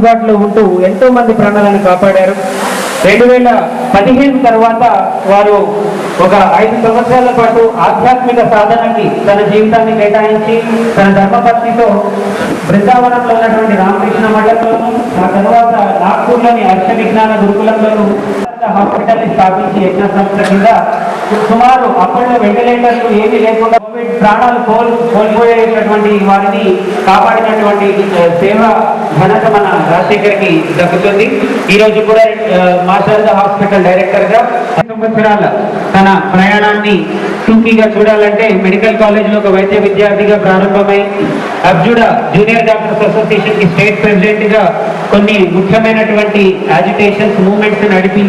అందుబాటులో ఉంటూ ఎంతో మంది ప్రాణాలను కాపాడారు. రెండు వేల పదిహేను తర్వాత వారు ఒక ఐదు సంవత్సరాల పాటు ఆధ్యాత్మిక సాధనకి తన జీవితాన్ని కేటాయించి తన ధర్మపత్నితో బృందావనంలో ఉన్నటువంటి రామకృష్ణ మఠంలోను ఆ తర్వాత నాగ్పూర్లోని హర్ష విజ్ఞాన గురుకులంలోను హాస్పిటల్ని స్థాపించి యజ్ఞ సంస్థ కింద సుమారు అప్పట్లో వెంటిలేటర్లు ఏమీ లేకుండా కోవిడ్ ప్రాణాలు కోల్ కోల్పోయేటటువంటి వారిని కాపాడినటువంటి సేవ ఘనత మన రాజశేఖర్కి దక్కుతుంది. ఈరోజు కూడా ఆ, హాస్పిటల్ డైరెక్టర్గా సంవత్సరాల తన ప్రయాణాన్ని టూకీగా చూడాలంటే మెడికల్ కాలేజ్లో ఒక వైద్య విద్యార్థిగా ప్రారంభమై అర్జుడ జూనియర్ డాక్టర్స్ అసోసియేషన్కి స్టేట్ ప్రెసిడెంట్గా కొన్ని ముఖ్యమైనటువంటి యాజిటేషన్స్ మూమెంట్స్ నడిపి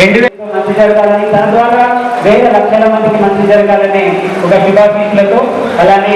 రెండు వేల మంచి జరగాలని తన ద్వారా వేల లక్షల మందికి మంచి జరగాలనే ఒక శుభాశీస్సులతో అలానే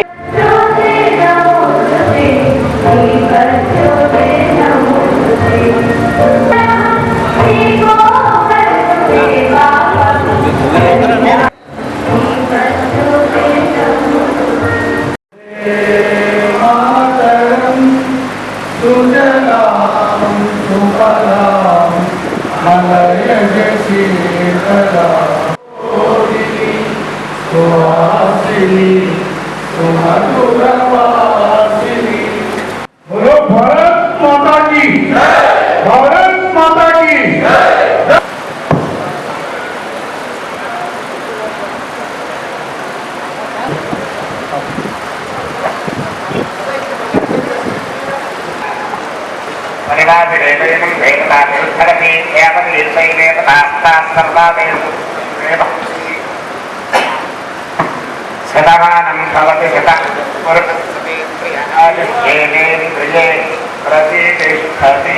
परिवादिरेतयनं देवताभिरुद्धरति एवतीर्थैवेवतास्ताः सर्वादेव शतमानं भवति शतः पुरुषेन्द्रिये प्रतिष्ठति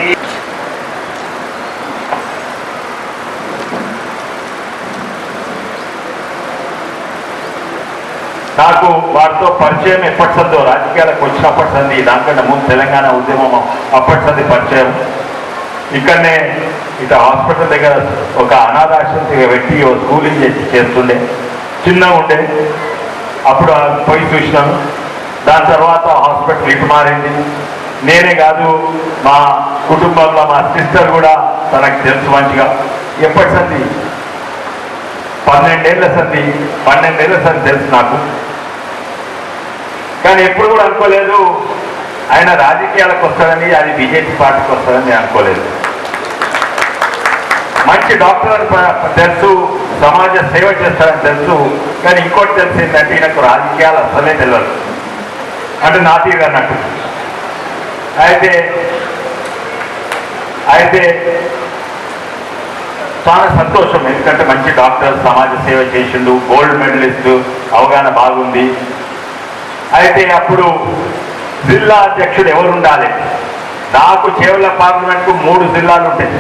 నాకు వారితో పరిచయం ఎప్పటి సందో రాజకీయాలకు వచ్చినప్పటి సంది దానికంటే ముందు తెలంగాణ ఉద్యమం అప్పటి సంది పరిచయం. ఇక్కడనే ఇటు హాస్పిటల్ దగ్గర ఒక అనాథాశ్రమం పెట్టి ఓ స్కూలింగ్ చేసి చేస్తుండే. చిన్నగా ఉండే. అప్పుడు పోయి చూసినాను. దాని తర్వాత హాస్పిటల్ ఇటు మారింది. నేనే కాదు మా కుటుంబంలో మా సిస్టర్ కూడా తనకు తెలుసు మంచిగా. ఎప్పటి సంది పన్నెండేళ్ళ సంది పన్నెండేళ్ళ సంది తెలుసు నాకు. కానీ ఎప్పుడు కూడా అనుకోలేదు ఆయన రాజకీయాలకు వస్తాడని అది బీజేపీ పార్టీకి వస్తాడని అనుకోలేదు. మంచి డాక్టర్ అని తెలుసు సమాజ సేవ చేస్తాడని తెలుసు కానీ ఇంకోటి తెలిసి ఏంటంటే ఈయనకు రాజకీయాలు అసలే తెలియదు అంటే నా తీరు అన్నట్టు. అయితే అయితే చాలా సంతోషం. ఎందుకంటే మంచి డాక్టర్ సమాజ సేవ చేసిండు గోల్డ్ మెడలిస్ట్ అవగాహన బాగుంది. అయితే అప్పుడు జిల్లా అధ్యక్షుడు ఎవరు ఉండాలి నాకు చేవల పార్లమెంట్కు మూడు జిల్లాలు ఉంటాయి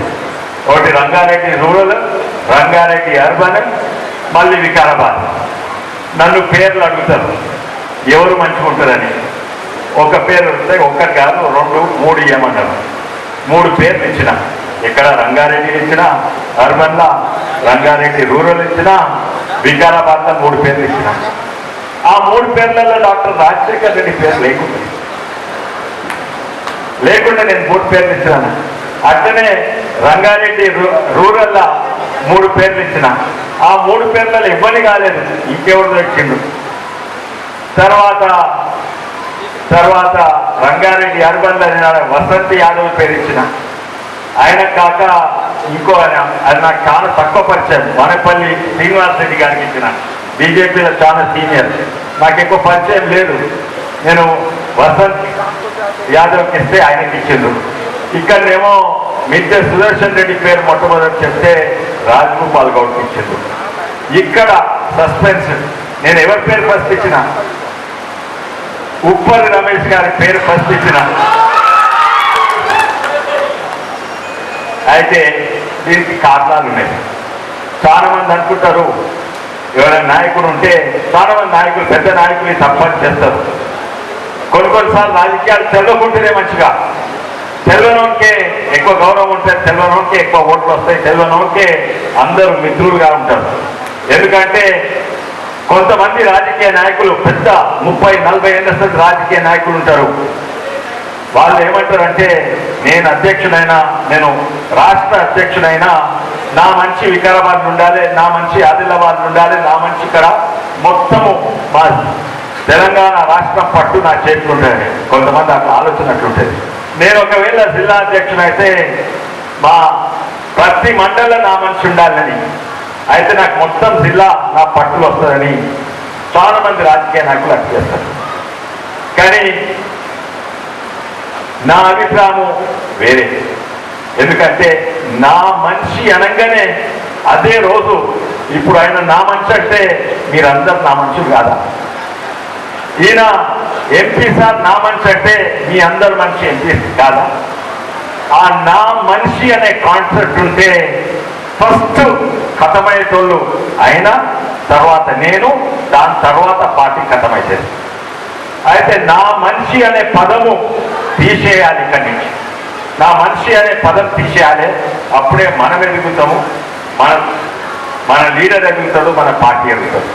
ఒకటి రంగారెడ్డి రూరల్ రంగారెడ్డి అర్బన్ మళ్ళీ వికారాబాద్. నన్ను పేర్లు అడుగుతారు. ఎవరు మంచిగా ఉంటారని. ఒక పేరు వస్తే ఒక్కటి కాదు రెండు మూడు ఇవ్వమన్నారు మూడు పేర్లు ఇచ్చిన. ఇక్కడ రంగారెడ్డి ఇచ్చిన అర్బన్లా రంగారెడ్డి రూరల్ ఇచ్చిన వికారాబాద్లో మూడు పేర్లు ఇచ్చిన. ఆ మూడు పేర్లలో డాక్టర్ రాజశేఖర్ రెడ్డి పేరు లేకుండా. లేకుండా నేను మూడు పేర్లు ఇచ్చినాను. అట్లనే రంగారెడ్డి రూ- రూరల్లో మూడు పేర్లు ఇచ్చిన. ఆ మూడు పేర్లలో ఇబ్బంది కాలేదు ఇంకెవరు ఇచ్చిండు. తర్వాత తర్వాత రంగారెడ్డి అర్బన్లో వసంతి యాదవ్ పేరు ఇచ్చిన. ఆయన కాక ఇంకో ఆయన అది నాకు చాలా తక్కువ పరిచయం. వనపల్లి శ్రీనివాస్ రెడ్డి గారికి ఇచ్చిన. బీజేపీలో చాలా సీనియర్. నాకు ఎక్కువ పరిచయం లేదు. నేను వసంత్ యాదవ్కి ఇస్తే ఆయనకి ఇచ్చిండు. ఇక్కడనేమో మిద్దె సుదర్శన్ రెడ్డి పేరు మొట్టమొదటి చెప్తే రాజగోపాల్ గౌడ్కి ఇచ్చిండు. ఇక్కడ సస్పెన్స్. నేను ఎవరి పేరు ఫస్ట్ ఇచ్చిన? ఉప్పల్ రమేష్ గారి పేరు ఫస్ట్ ఇచ్చిన. అయితే దీనికి కారణాలు ఉన్నాయి. చాలా మంది అనుకుంటారు ఎవరైనా నాయకుడు ఉంటే చాలా మంది నాయకులు పెద్ద నాయకులు ఈ తప్పని చేస్తారు. కొన్ని కొన్నిసార్లు రాజకీయాలు తెల్లకుంటేనే మంచిగా. తెల్లనోకే ఎక్కువ గౌరవం ఉంటుంది తెల్లనోకే ఎక్కువ ఓట్లు వస్తాయి తెల్లనోకే అందరూ మిత్రులుగా ఉంటారు. ఎందుకంటే కొంతమంది రాజకీయ నాయకులు పెద్ద ముప్పై నలభై ఏళ్ళ రాజకీయ నాయకులు ఉంటారు. వాళ్ళు ఏమంటారంటే నేను అధ్యక్షుడైనా నేను రాష్ట్ర అధ్యక్షుడైనా నా మంచి వికారాబాద్ ఉండాలి నా మంచి ఆదిలాబాద్ ఉండాలి నా మంచి ఇక్కడ మొత్తము మా తెలంగాణ రాష్ట్రం పట్టు నా చేతులు ఉంటుంది కొంతమంది అక్కడ ఆలోచనట్లుంటుంది నేను ఒకవేళ జిల్లా అధ్యక్షుడైతే మా ప్రతి మండలం నా మనిషి ఉండాలని అయితే నాకు మొత్తం జిల్లా నా పట్టులు వస్తుందని చాలా మంది రాజకీయ నాయకులు అట్టు చేస్తారు. కానీ నా అభిప్రాయం వేరే. ఎందుకంటే నా మనిషి అనగానే అదే రోజు ఇప్పుడు ఆయన నా మనిషి అంటే మీరందరు నా మనుషులు కాదా? ఈయన ఎంపీ సార్ నా మనిషి అంటే మీ అందరు మనిషి ఎంపీ కాదా? ఆ నా మనిషి అనే కాన్సెప్ట్ ఉంటే ఫస్ట్ ఖతమయ్యేటోళ్ళు అయినా తర్వాత నేను దాని తర్వాత పార్టీ కథమైతే అయితే నా మనిషి అనే పదము తీసేయాలి ఇక్కడి నుంచి. నా మనిషి అనే పదం తీసేయాలి. అప్పుడే మనం ఎదుగుతాము మన మన లీడర్ ఎదుగుతాడు మన పార్టీ ఎదుగుతాడు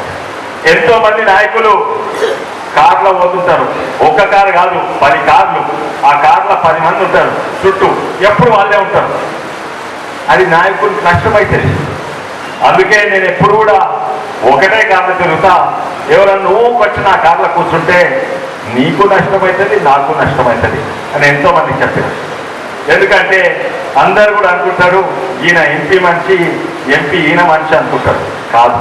ఎంతో మంది నాయకులు కార్లో పోతుంటారు. ఒక్క కారు కాదు పది కార్లు. ఆ కార్లో పది మంది ఉంటారు. చుట్టూ ఎప్పుడు వాళ్ళే ఉంటారు. అది నాయకుడికి నష్టమైతుంది అందుకే నేను ఎప్పుడు కూడా ఒకటే కార్లు తిరుగుతా ఎవరన్నా నువ్వు వచ్చి నా కార్లో కూర్చుంటే నీకు నష్టమవుతుంది నాకు నష్టమవుతుంది అని ఎంతోమందికి చెప్పారు ఎందుకంటే అందరు కూడా అనుకుంటారు ఈయన ఎంపీ మంచి ఎంపీ ఈయన మంచి అనుకుంటారు. కాదు.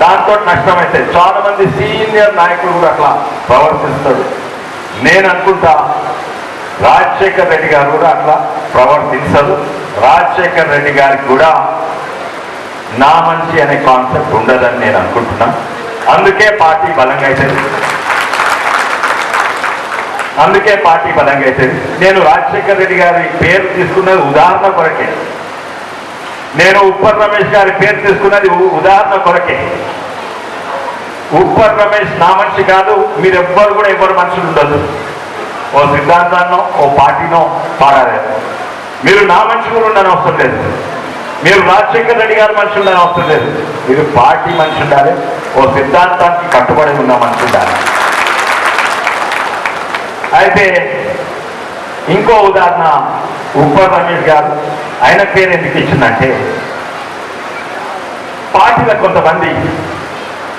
దాంతో నష్టమవుతుంది చాలా మంది సీనియర్ నాయకులు కూడా అట్లా ప్రవర్తిస్తారు. నేను అనుకుంటా రాజశేఖర్ రెడ్డి గారు కూడా అట్లా ప్రవర్తించరు. రాజశేఖర్ రెడ్డి గారికి కూడా నా మంచి అనే కాన్సెప్ట్ ఉండదని నేను అనుకుంటున్నా. అందుకే పార్టీ బలంగా అవుతుంది అందుకే పార్టీ బలంగా అవుతుంది నేను రాజశేఖర్ రెడ్డి గారి పేరు తీసుకున్నది ఉదాహరణ కొరకే. నేను ఉప్పర్ రమేష్ గారి పేరు తీసుకున్నది ఉదాహరణ కొరకే. ఉప్పర్ రమేష్ నా మనిషి కాదు మీరెవ్వరు కూడా ఎవరు మనుషులు ఉండదు ఓ సిద్ధాంతాన్నో ఓ పార్టీనో పాడలేదు మీరు నా మనిషి కూడా ఉండని అవసరం లేదు. మీరు రాజశేఖర్ రెడ్డి గారి మనిషి ఉండని అవసరం లేదు. మీరు పార్టీ మనిషి ఉండాలి ఓ సిద్ధాంతానికి కట్టుబడి ఉన్న మనిషి ఉండాలి. అయితే ఇంకో ఉదాహరణ ఉప్పర్ రమేష్ గారు ఆయన పేరు ఎందుకు ఇచ్చిందంటే పార్టీలో కొంతమంది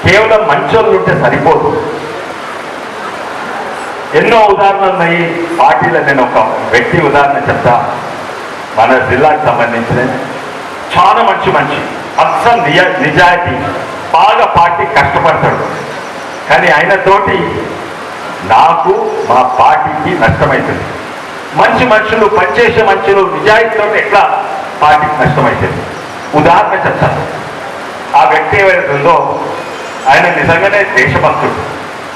కేవలం మంచోళ్ళు ఉంటే సరిపోదు. ఎన్నో ఉదాహరణలు ఉన్నాయి. పార్టీలో నేను ఒక వ్యక్తి ఉదాహరణ చెప్తా. మన జిల్లాకు సంబంధించిన చాలా మంచి మంచి అస్సలు నిజ నిజాయితీ బాగా పార్టీ కష్టపడతాడు. కానీ ఆయనతోటి నాకు మా పార్టీకి నష్టమవుతుంది మంచి మనుషులు పనిచేసే మనుషులు నిజాయితీతో ఎట్లా పార్టీకి నష్టమవుతుంది ఉదాహరణ చెప్తాను. ఆ వ్యక్తి ఏవైతే ఉందో ఆయన నిజంగానే దేశభక్తుడు.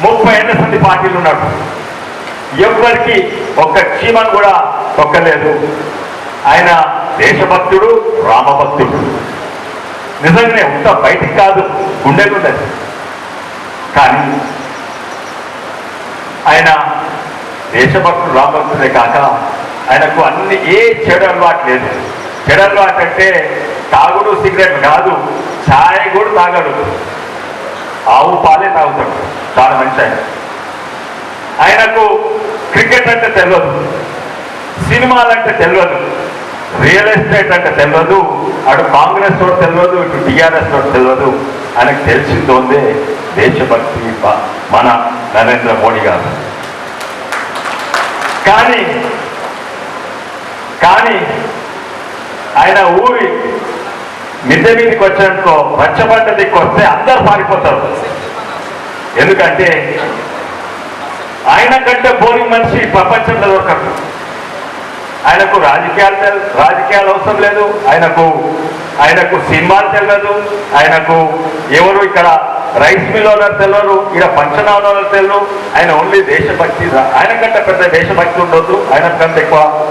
ముప్పై ఏళ్ళ మంది పార్టీలు ఉన్నాడు. ఎవరికి ఒక్క చీమను కూడా తొక్కలేదు. ఆయన దేశభక్తుడు రామభక్తుడు. నిజంగానే ఉంట బయటికి కాదు గుండెలుండదు. కానీ ఆయన దేశభక్తుడు రామభక్తుడే కాక ఆయనకు అన్ని ఏ చెడు అలవాటు లేదు. చెడు అలవాటు అంటే తాగుడు సిగరెట్ కాదు ఛాయ్ కూడా తాగడు. ఆవు పాలే తాగుతాడు. చాలా మంచి ఆయన. ఆయనకు క్రికెట్ అంటే తెలియదు సినిమాలంటే తెలియదు రియల్ ఎస్టేట్ అంటే తెలియదు అటు కాంగ్రెస్ తోటి తెలియదు ఇటు టీఆర్ఎస్ తోటి తెలియదు ఆయనకు తెలిసిందోందే దేశభక్తి మన నరేంద్ర మోడీ గారు. కానీ కానీ ఆయన ఊరి మిద్దె మీదకి వచ్చినట్టుకో రచ్చబండ దిక్కు వస్తే అందరు పారిపోతారు. ఎందుకంటే ఆయన కంటే బోరింగ్ మనిషి ప్రపంచంలో దొరకడు ఆయనకు రాజకీయాలు రాజకీయాలు అవసరం లేదు. ఆయనకు ఆయనకు సినిమాలు తెలియదు ఆయనకు ఎవరు ఇక్కడ రైస్ మిల్ ఓనర్ తెలియరు ఇక్కడ పంచనా ఓనర్ తెలియదు ఆయన ఓన్లీ దేశభక్తి ఆయన కంటే పెద్ద దేశభక్తి ఉండొద్దు ఆయన కంటే ఎక్కువ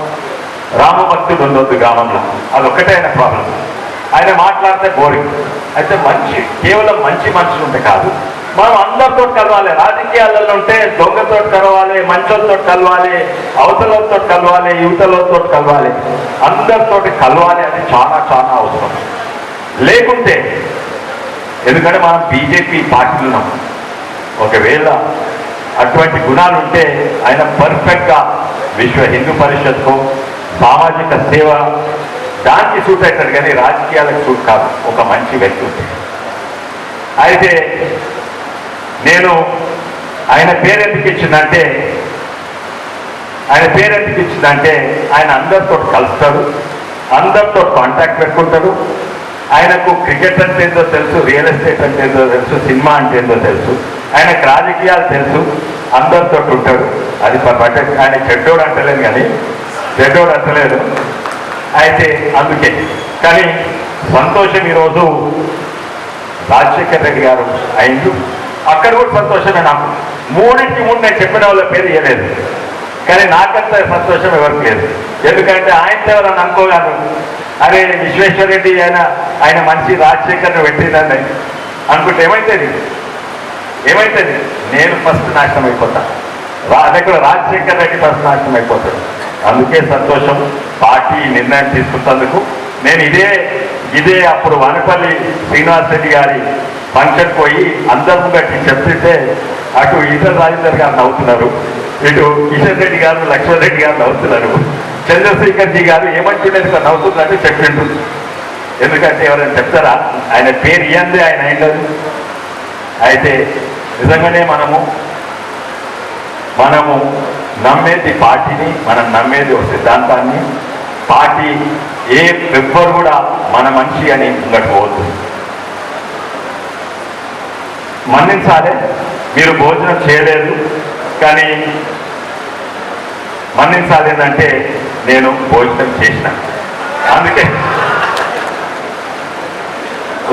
రామభక్తుడు ఉండొద్దు గ్రామంలో. అదొక్కటే ఆయన ప్రాబ్లం ఆయన మాట్లాడితే బోరింగ్ అయితే మంచి కేవలం మంచి మనుషులు ఉంటే కాదు. మనం అందరితో కలవాలి. రాజకీయాలలో ఉంటే దొంగతో కలవాలి మంచోళ్ళతో కలవాలి అవతలతో కలవాలి యువతలతో కలవాలి. అందరితోటి కలవాలి అది చాలా చాలా అవసరం. లేకుంటే ఎందుకంటే మనం బీజేపీ పార్టీలు ఉన్నాం ఒకవేళ అటువంటి గుణాలు ఉంటే ఆయన పర్ఫెక్ట్గా విశ్వ హిందూ పరిషత్కు సామాజిక సేవ దానికి సూట్ అవుతాడు కానీ రాజకీయాలకు సూట్ కాదు ఒక మంచి వ్యక్తి ఉంటే. అయితే నేను ఆయన పేరెందుకు ఇచ్చిందంటే ఆయన పేరెందుకు ఇచ్చిందంటే ఆయన అందరితో కలుస్తాడు అందరితో కాంటాక్ట్ పెట్టుకుంటాడు ఆయనకు క్రికెట్ అంటే ఏందో తెలుసు రియల్ ఎస్టేట్ అంటే ఏందో తెలుసు సినిమా అంటే ఏందో తెలుసు. ఆయనకు రాజకీయాలు తెలుసు అందరితో ఉంటాడు. అది బట్ ఆయన చెడ్డోడు అంటలేదు కానీ చెడ్డోడు అంటలేదు అయితే అందుకే కానీ సంతోషం ఈరోజు రాజశేఖర్ రెడ్డి గారు అయిండు. అక్కడ కూడా సంతోషమే నాకు. మూడింటి ముందు నేను చెప్పిన వాళ్ళ పేరు ఇవ్వలేదు కానీ నాకంత సంతోషం ఎవరికి లేదు. ఎందుకంటే ఆయనతో ఎవరన్నా అనుకోగాను అరే విశ్వేశ్వర రెడ్డి ఆయన ఆయన మంచి రాజశేఖర్ను పెట్టిందని అనుకుంటే ఏమైతుంది? ఏమైతుంది? నేను ఫస్ట్ నాశనం అయిపోతా. అదే కూడా రాజశేఖర్ రెడ్డి ఫస్ట్ నాశనం అయిపోతాడు. అందుకే సంతోషం. పార్టీ నిర్ణయం తీసుకున్నందుకు నేను ఇదే ఇదే అప్పుడు వనపల్లి శ్రీనివాస్ రెడ్డి గారి ఫంక్షన్ పోయి అందరం గట్టి చెప్తుంటే అటు ఈటల రాజేందర్ గారు నవ్వుతున్నారు. ఇటు కిషన్ రెడ్డి గారు లక్ష్మణ్ రెడ్డి గారు నవ్వుతున్నారు. చంద్రశేఖర్ జీ గారు ఏమంటుండేది సార్? నవ్వుతున్నట్టు చెప్పిండు ఎందుకంటే ఎవరైనా చెప్తారా? ఆయన పేరు ఇయ్యందే ఆయన ఏంటది అయితే నిజంగానే మనము మనము నమ్మేది పార్టీని మనం నమ్మేది ఒక సిద్ధాంతాన్ని పార్టీ ఏ ఎవ్వరు కూడా మన మనిషి అని ఉండకపోవద్దు. మన్నించాలే. మన్నించాలి మీరు భోజనం చేయలేదు కానీ మన్నించాలి ఏంటంటే నేను భోజనం చేసిన. అందుకే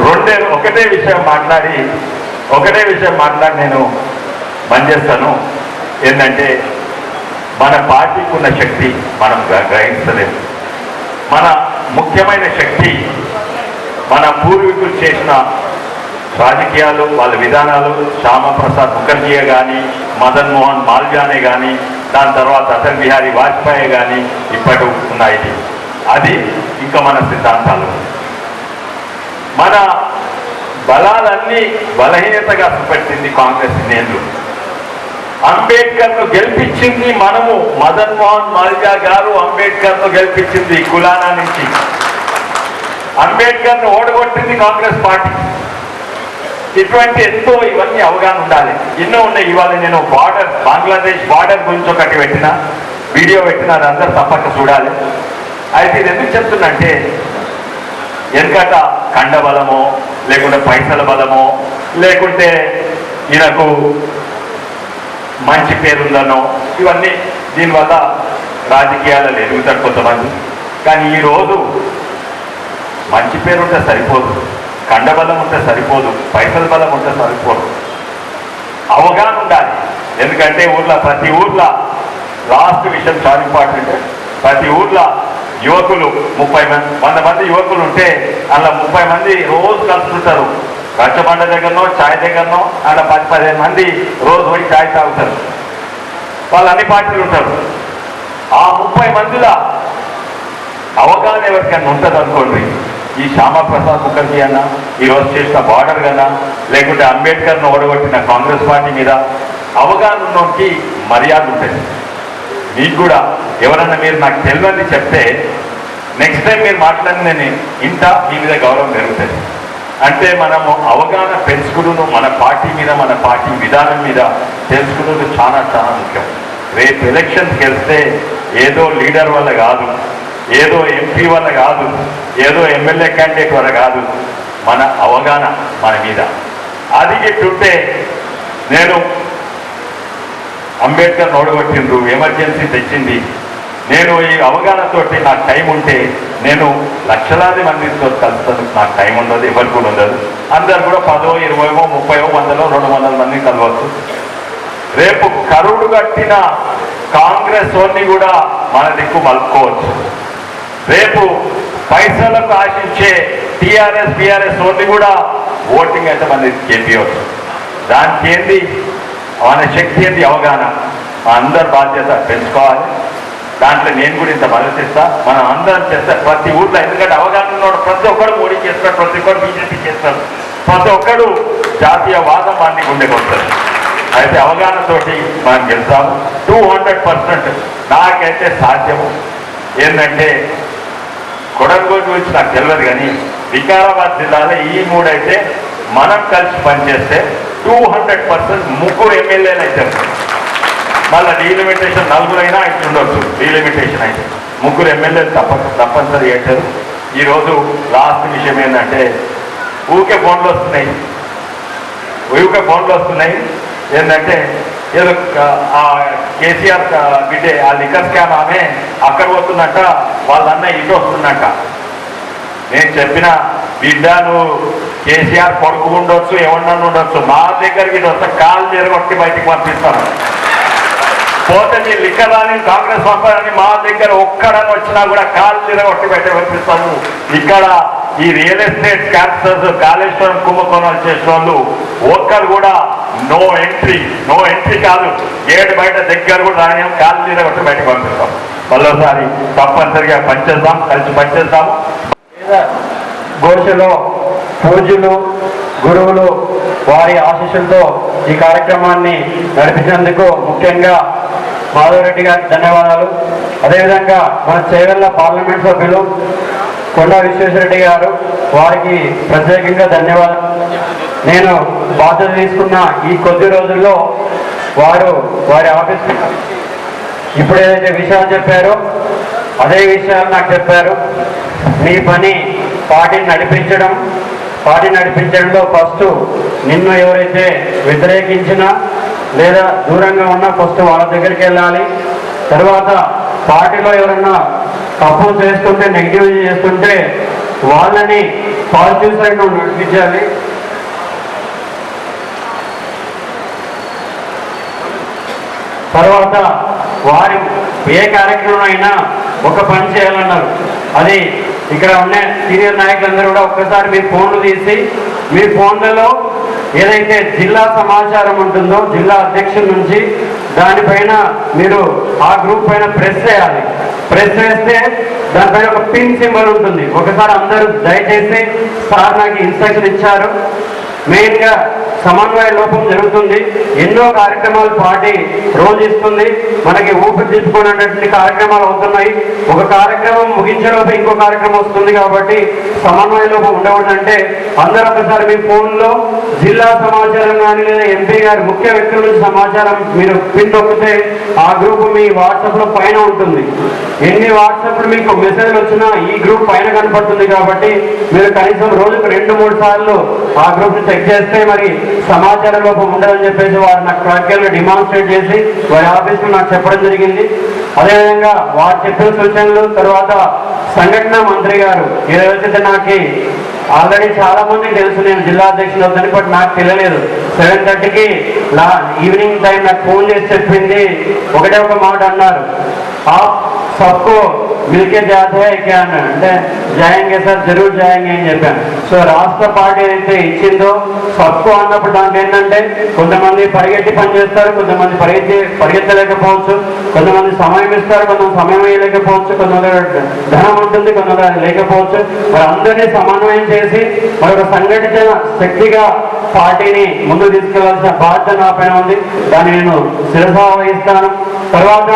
రెండే ఒకటే విషయం మాట్లాడి ఒకటే విషయం మాట్లాడి నేను పనిచేస్తాను ఏంటంటే మన పార్టీకి ఉన్న శక్తి మనం గ్రహించలేము మన ముఖ్యమైన శక్తి మన పూర్వీకులు చేసిన రాజకీయాలు వాళ్ళ విధానాలు శ్యామప్రసాద్ ముఖర్జీయే కానీ మదన్ మోహన్ మాల్వ్యానే కానీ దాని తర్వాత అటల్ బిహారీ వాజ్పేయి కానీ ఇప్పటి ఉన్నాయి. అది ఇంకా మన సిద్ధాంతాలు. మన బలాలన్నీ బలహీనతగా పెట్టింది కాంగ్రెస్ నేను అంబేద్కర్ను గెలిపించింది మనము మదన్ మోహన్ మాల్జా గారు అంబేద్కర్ను గెలిపించింది కులానా నుంచి. అంబేద్కర్ను ఓడగొట్టింది కాంగ్రెస్ పార్టీ. ఇటువంటి ఎంతో ఇవన్నీ అవగాహన ఉండాలి. ఎన్నో ఉన్నాయి. ఇవాళ నేను బార్డర్ బంగ్లాదేశ్ బార్డర్ గురించి ఒకటి పెట్టిన వీడియో పెట్టిన అది తప్పక చూడాలి. అయితే ఇది ఎందుకు చెప్తున్నంటే వెనకట కండ బలమో లేకుంటే పైసల బలమో లేకుంటే ఈయనకు మంచి పేరుందనో ఇవన్నీ దీనివల్ల రాజకీయాలలో ఎదుగుతారు కొంతమంది. కానీ ఈరోజు మంచి పేరుంటే సరిపోదు. కండ బలం ఉంటే సరిపోదు పైసల బలం ఉంటే సరిపోదు. అవగాహన ఉండాలి. ఎందుకంటే ఊర్లో ప్రతి ఊర్లో లాస్ట్ విషయం చాలా ఇంపార్టెంట్ ప్రతి ఊర్లో యువకులు ముప్పై మంది వంద మంది యువకులు ఉంటే అలా ముప్పై మంది రోజు కలుస్తుంటారు. రచ్చబండ దగ్గరనో ఛాయ్ దగ్గరనో అలా పది పదిహేను మంది రోజు పోయి ఛాయ్ తాగుతారు. వాళ్ళు అన్ని పార్టీలు ఉంటారు. ఆ ముప్పై మందిలో అవగాహన ఎవరికైనా ఉంటుంది అనుకోండి ఈ శ్యామాప్రసాద్ ముఖర్జీ అన్న ఈ చేసిన బార్డర్ కన్నా లేకుంటే అంబేద్కర్ను ఓడగొట్టిన కాంగ్రెస్ పార్టీ మీద అవగాహన ఉన్నోకి మర్యాద ఉంటుంది. మీకు కూడా ఎవరన్నా మీరు నాకు తెలియని చెప్తే నెక్స్ట్ టైం మీరు మాట్లాడిన నేను ఇంత మీ మీద గౌరవం పెరుగుతుంది. అంటే మనము అవగాహన పెంచుకును మన పార్టీ మీద మన పార్టీ విధానం మీద తెలుసుకున్నది చాలా చాలా ముఖ్యం. రేపు ఎలక్షన్స్ గెలిస్తే ఏదో లీడర్ వల్ల కాదు ఏదో ఎంపీ వల్ల కాదు ఏదో ఎమ్మెల్యే క్యాండిడేట్ వల్ల కాదు మన అవగాహన మన మీద. అది ఇట్టుంటే నేను అంబేద్కర్ నోడగొట్టిండ్రు ఎమర్జెన్సీ తెచ్చింది. నేను ఈ అవగాహనతోటి నాకు టైం ఉంటే నేను లక్షలాది మందితో కలుస్తాను. నాకు టైం ఉండదు ఎవరికి కూడా ఉండదు. అందరు కూడా పదో ఇరవయో ముప్పయో వందలో రెండు వందల మంది కలవచ్చు. రేపు కరుడు కట్టిన కాంగ్రెస్ వారిని కూడా మన దిక్కు మలుపుకోవచ్చు. రేపు పైసలకు ఆశించే టీఆర్ఎస్ బీఆర్ఎస్ ఓన్ని కూడా ఓటింగ్ అయితే మన చేపించవచ్చు దానికి ఏంది? మన శక్తి ఏంది? అవగాహన. మా అందరి బాధ్యత పెంచుకోవాలి. దాంట్లో నేను కూడా ఇంత మద్దతు ఇస్తా మనం అందరం చేస్తే ప్రతి ఊర్లో ఎందుకంటే అవగాహన ఉన్నాడు ప్రతి ఒక్కరు మోడీ చేస్తాడు ప్రతి ఒక్కరు బీజేపీ చేస్తాడు ప్రతి ఒక్కడు జాతీయ వాదం వాడిని గుండెకొస్తారు అయితే అవగాహనతోటి మనం గెలుస్తాము. టూ హండ్రెడ్ పర్సెంట్ నాకైతే సాధ్యము. ఏంటంటే కొడంగోలు గురించి నాకు తెలియదు కానీ వికారాబాద్ జిల్లాలో ఈ మూడైతే మనం కలిసి పనిచేస్తే టూ హండ్రెడ్ పర్సెంట్ ముగ్గురు ఎమ్మెల్యేలు అయితే మళ్ళీ డీలిమిటేషన్ నలుగురైనా అయితే ఉండొచ్చు. డీలిమిటేషన్ అయితే. ముగ్గురు ఎమ్మెల్యేలు తప్ప తప్పనిసరి చేశారు ఈరోజు లాస్ట్ విషయం ఏంటంటే ఊకే ఫోన్లు వస్తున్నాయి. ఊరికే ఫోన్లు వస్తున్నాయి. ఏంటంటే ఏదో ఆ కేసీఆర్ బిడ్డే ఆ లిక్కర్ స్కామ్ ఆమె అక్కడ పోతుందంట వాళ్ళన్న ఇటు వస్తుందంట నేను చెప్పిన బిడ్డ నువ్వు కేసీఆర్ కొడుకు ఉండొచ్చు ఎవరన్నా ఉండొచ్చు మా దగ్గరికి ఇటు వస్తే కాలు జరగొట్టి బయటికి పంపిస్తాను. పోతే నీ లిక్కరాని కాంగ్రెస్ పంపాలని మా దగ్గర ఒక్కడని వచ్చినా కూడా కాలు తిరగొట్టి బయట పంపిస్తాము ఇక్కడ ఈ రియల్ ఎస్టేట్ క్యాన్సర్స్ కాళేశ్వరం కుంభకోణాలు చేసిన వాళ్ళు ఒక్కరు కూడా నో ఎంట్రీ నో ఎంట్రీ కాదు. గేట్ బయట దగ్గర కూడా రాని కాలు తిరగొట్టి బయట పంపిస్తాం మరోసారి తప్పనిసరిగా పనిచేద్దాం కలిసి పనిచేద్దాము గోషలో పూజలు గురువులు వారి ఆశీస్సులతో ఈ కార్యక్రమాన్ని నడిపించినందుకు ముఖ్యంగా మాధవరెడ్డి గారికి ధన్యవాదాలు. అదేవిధంగా మన చేవెళ్ళ పార్లమెంట్ సభ్యులు కొండా విశ్వేశ్వరరెడ్డి గారు వారికి ప్రత్యేకంగా ధన్యవాదాలు. నేను బాధ్యత తీసుకున్న ఈ కొద్ది రోజుల్లో వారు వారి ఆఫీస్ ఇప్పుడు ఏదైతే విషయాలు చెప్పారో అదే విషయాలు నాకు చెప్పారు. నీ పని పార్టీని నడిపించడం పార్టీ నడిపించడంలో ఫస్ట్ నిన్ను ఎవరైతే వ్యతిరేకించినా లేదా దూరంగా ఉన్నా ఫస్ట్ వాళ్ళ దగ్గరికి వెళ్ళాలి. తర్వాత పార్టీలో ఎవరన్నా తప్పులు చేస్తుంటే నెగిటివ్ చేస్తుంటే వాళ్ళని పాజిటివ్ సైడ్ నడిపించాలి. తర్వాత వారి ఏ కార్యక్రమం అయినా ఒక పని చేయాలన్నారు. అది ఇక్కడ ఉన్న సీనియర్ నాయకులందరూ కూడా ఒక్కసారి మీ ఫోన్లు తీసి మీ ఫోన్లలో ఏదైతే జిల్లా సమాచారం ఉంటుందో జిల్లా అధ్యక్షుల నుంచి దానిపైన మీరు ఆ గ్రూప్ పైన ప్రెస్ చేయాలి. ప్రెస్ చేస్తే దానిపైన ఒక పిన్ సింబల్ ఉంటుంది. ఒకసారి అందరూ దయచేసి సార్ నాకు ఇన్స్ట్రక్షన్ ఇచ్చారు. మెయిన్గా సమన్వయ లోపం జరుగుతుంది. ఎన్నో కార్యక్రమాలు పార్టీ రోజు ఇస్తుంది. మనకి ఊపిరి తీసుకునేటువంటి కార్యక్రమాలు అవుతున్నాయి. ఒక కార్యక్రమం ముగించేలోపు ఇంకో కార్యక్రమం వస్తుంది కాబట్టి సమన్వయ లోపం ఉండకూడదంటే అందరూ ఒకసారి మీ ఫోన్లో జిల్లా సమాచారం కానీ లేదా ఎంపీ గారి ముఖ్య వ్యక్తుల నుంచి సమాచారం మీరు పిన్ ఆ గ్రూప్ మీ వాట్సాప్లో పైన ఉంటుంది. ఎన్ని వాట్సాప్లు మీకు మెసేజ్ వచ్చినా ఈ గ్రూప్ పైన కనపడుతుంది కాబట్టి మీరు కనీసం రోజుకు రెండు మూడు సార్లు ఆ గ్రూప్ని చెక్ చేస్తే మరి సమాచార లోపం ఉండదని చెప్పేసి వారు నాకు ట్రాక్యాలు డిమాన్స్ట్రేట్ చేసి వారి ఆఫీస్లో నాకు చెప్పడం జరిగింది. అదేవిధంగా వారు చెప్పిన సూచనలు తర్వాత సంఘటన మంత్రి గారు ఏదైతే నాకు ఆల్రెడీ చాలా మంది తెలుసు నేను జిల్లా అధ్యక్షులు అవుతాను బట్ నాకు తెలియలేదు. సెవెన్ థర్టీకి నా ఈవినింగ్ టైం నాకు ఫోన్ చేసి చెప్పింది. ఒకటే ఒక మాట అన్నారు. ఆ సబ్కో మిల్కే జాతే క్యా అంటే జాయింగే సార్ జరూర్ జాయింగే అని చెప్పాను. సో రాష్ట్ర పార్టీ ఏదైతే ఇచ్చిందో తక్కువ అన్నప్పుడు దాంట్లో ఏంటంటే కొంతమంది పరిగెత్తి పనిచేస్తారు కొంతమంది పరిగెత్తి పరిగెత్తలేకపోవచ్చు కొంతమంది సమయం ఇస్తారు కొంత సమయం వేయలేకపోవచ్చు కొంతమంది ధనం ఉంటుంది కొంతమంది లేకపోవచ్చు. మరి అందరినీ సమన్వయం చేసి మరొక సంఘటిత శక్తిగా పార్టీని ముందుకు తీసుకెళ్ళాల్సిన బాధ్యత నా పైన ఉంది. దాన్ని నేను శిరసా వహిస్తాను తర్వాత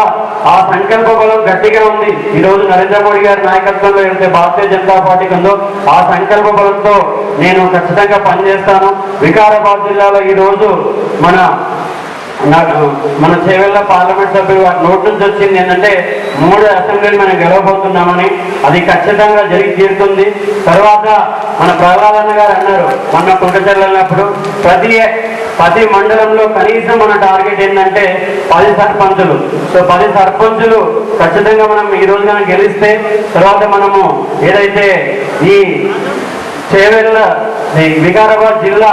ఆ సంకల్ప బలం గట్టిగా ఉంది. ఈ రోజు నరేంద్ర మోడీ గారి నాయకత్వంలో ఏదైతే భారతీయ జనతా పార్టీకి ఉందో ఆ సంకల్ప బలంతో నేను ఖచ్చితంగా పనిచేస్తాను. వికారాబాద్ జిల్లాలో ఈ రోజు మన నాకు మన చేవెళ్ళ పార్లమెంట్ సభ్యులు నోటి నుంచి వచ్చింది ఏంటంటే మూడు అసెంబ్లీలు మనం గెలవబోతున్నామని అది ఖచ్చితంగా జరిగి తీరుతుంది. తర్వాత మన ప్రహ్లాదన్న గారు అన్నారు మొన్న కుంటచెర్ల ప్రతి ప్రతి మండలంలో కనీసం మన టార్గెట్ ఏంటంటే పది సర్పంచులు. సో పది సర్పంచులు ఖచ్చితంగా మనం ఈ రోజు కనుక గెలిస్తే తర్వాత మనము ఏదైతే ఈ చేవెళ్ళ వికారాబాద్ జిల్లా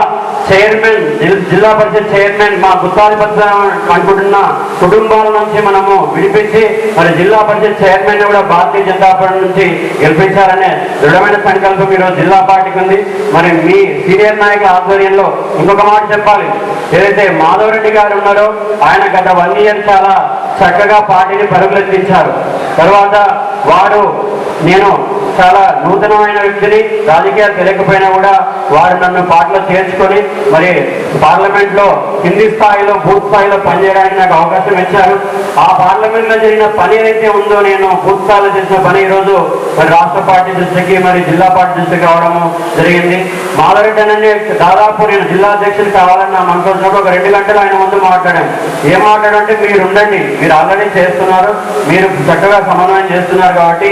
చైర్మన్ జిల్- జిల్లా పరిషత్ చైర్మన్ మా గుత్తాధిపత్యం అనుకుంటున్న కుటుంబాల నుంచి మనము విడిపించి మరి జిల్లా పరిషత్ చైర్మన్ కూడా భారతీయ జనతా పార్టీ నుంచి గెలిపించాలనే దృఢమైన సంకల్పం ఈరోజు జిల్లా పార్టీకి ఉంది. మరి మీ సీనియర్ నాయకుల ఆధ్వర్యంలో ఇంకొక మాట చెప్పాలి. ఏదైతే మాధవరెడ్డి గారు ఉన్నారో ఆయన గత వన్ ఇయర్ చాలా చక్కగా పార్టీని పరుగులెత్తించారు తర్వాత వారు నేను చాలా నూతనమైన వ్యక్తిని రాజకీయాలు తెలియకపోయినా కూడా వారు నన్ను పాటలు చేర్చుకొని మరి పార్లమెంట్లో కింది స్థాయిలో బూత్ స్థాయిలో పనిచేయడానికి నాకు అవకాశం ఇచ్చారు. ఆ పార్లమెంట్లో జరిగిన పని ఏదైతే ఉందో నేను బూత్ స్థాయిలో చేసిన పని ఈ రోజు మరి రాష్ట్ర పార్టీ దృష్టికి మరి జిల్లా పార్టీ దృష్టికి రావడము జరిగింది. మాలరెడ్డి అనే దాదాపు నేను జిల్లా అధ్యక్షులు కావాలని నా మనసు వచ్చినప్పుడు ఒక రెండు గంటలు ఆయన ముందు మాట్లాడాను. ఏం మాట్లాడంటే మీరు ఉండండి మీరు ఆల్రెడీ చేస్తున్నారు మీరు చక్కగా సమన్వయం చేస్తున్నారు కాబట్టి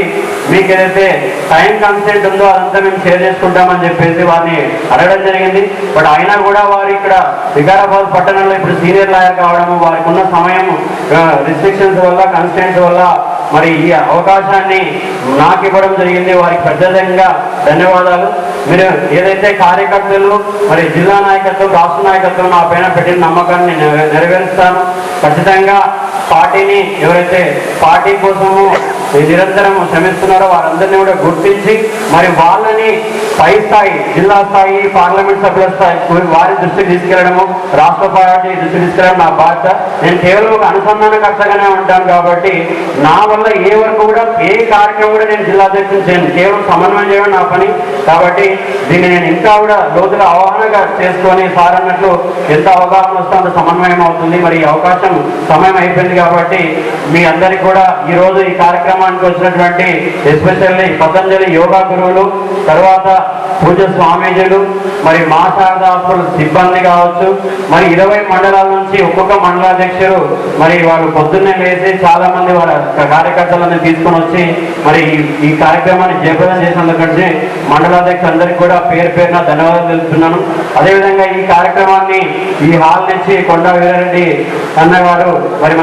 మీకు ఏదైతే టైం కన్సెంట్ ఉందో అదంతా మేము షేర్ చేసుకుంటామని చెప్పేసి వారిని అడగడం జరిగింది. బట్ అయినా కూడా వారు ఇక్కడ వికారాబాద్ పట్టణంలో ఇప్పుడు సీనియర్ లాయర్ కావడము వారికి ఉన్న సమయం రిస్ట్రిక్షన్స్ వల్ల కన్స్టెంట్స్ వల్ల మరి ఈ అవకాశాన్ని నాకు ఇవ్వడం జరిగింది. వారికి పెద్దదంగా ధన్యవాదాలు. మీరు ఏదైతే కార్యకర్తలు మరి జిల్లా నాయకత్వం రాష్ట్ర నాయకత్వం నా పైన పెట్టిన నమ్మకాన్ని నెరవేరుస్తాను. ఖచ్చితంగా పార్టీని ఎవరైతే పార్టీ కోసము నిరంతరం శ్రమిస్తున్నారో వారందరినీ కూడా గుర్తించి మరి వాళ్ళని పై స్థాయి జిల్లా స్థాయి పార్లమెంట్ సభ్యుల స్థాయి వారి దృష్టికి తీసుకెళ్ళడము రాష్ట్ర పార్టీ దృష్టికి తీసుకెళ్ళడం నా బాధ్యత. నేను కేవలం ఒక అనుసంధానకర్తగానే ఉంటాను కాబట్టి నా వల్ల ఏ వరకు కూడా ఏ కార్యక్రమం కూడా నేను జిల్లా అధ్యక్షుని చేయను. కేవలం సమన్వయం చేయడం నా పని. కాబట్టి దీన్ని నేను ఇంకా కూడా లోతుగా అవగాహనగా చేసుకొని సార్ అన్నట్లు ఎంత అవగాహన వస్తే అంత సమన్వయం అవుతుంది. మరి ఈ అవకాశం సమయం అయిపోయింది కాబట్టి మీ అందరికి కూడా ఈ రోజు ఈ కార్యక్రమానికి వచ్చినటువంటి ఎస్పెషల్లీ పతంజలి యోగా గురువులు తర్వాత పూజ స్వామీజీలు మరి మా శారదా హాస్పిటల్ సిబ్బంది కావచ్చు మరి ఇరవై మండలాల నుంచి ఒక్కొక్క మండలాధ్యక్షులు మరి వాళ్ళు పొద్దున్నే లేచి చాలా మంది వాళ్ళ కార్యకర్తలను తీసుకొని వచ్చి మరి ఈ- కార్యక్రమాన్ని జయప్రదం చేసినందుకంటే మండలాధ్యక్షులు అందరికీ కూడా పేరు పేరున ధన్యవాదాలు తెలుపుతున్నాను. అదేవిధంగా ఈ కార్యక్రమాన్ని ఈ హాల్ నుంచి కొండ వీరారెడ్డి అన్నగారు మరి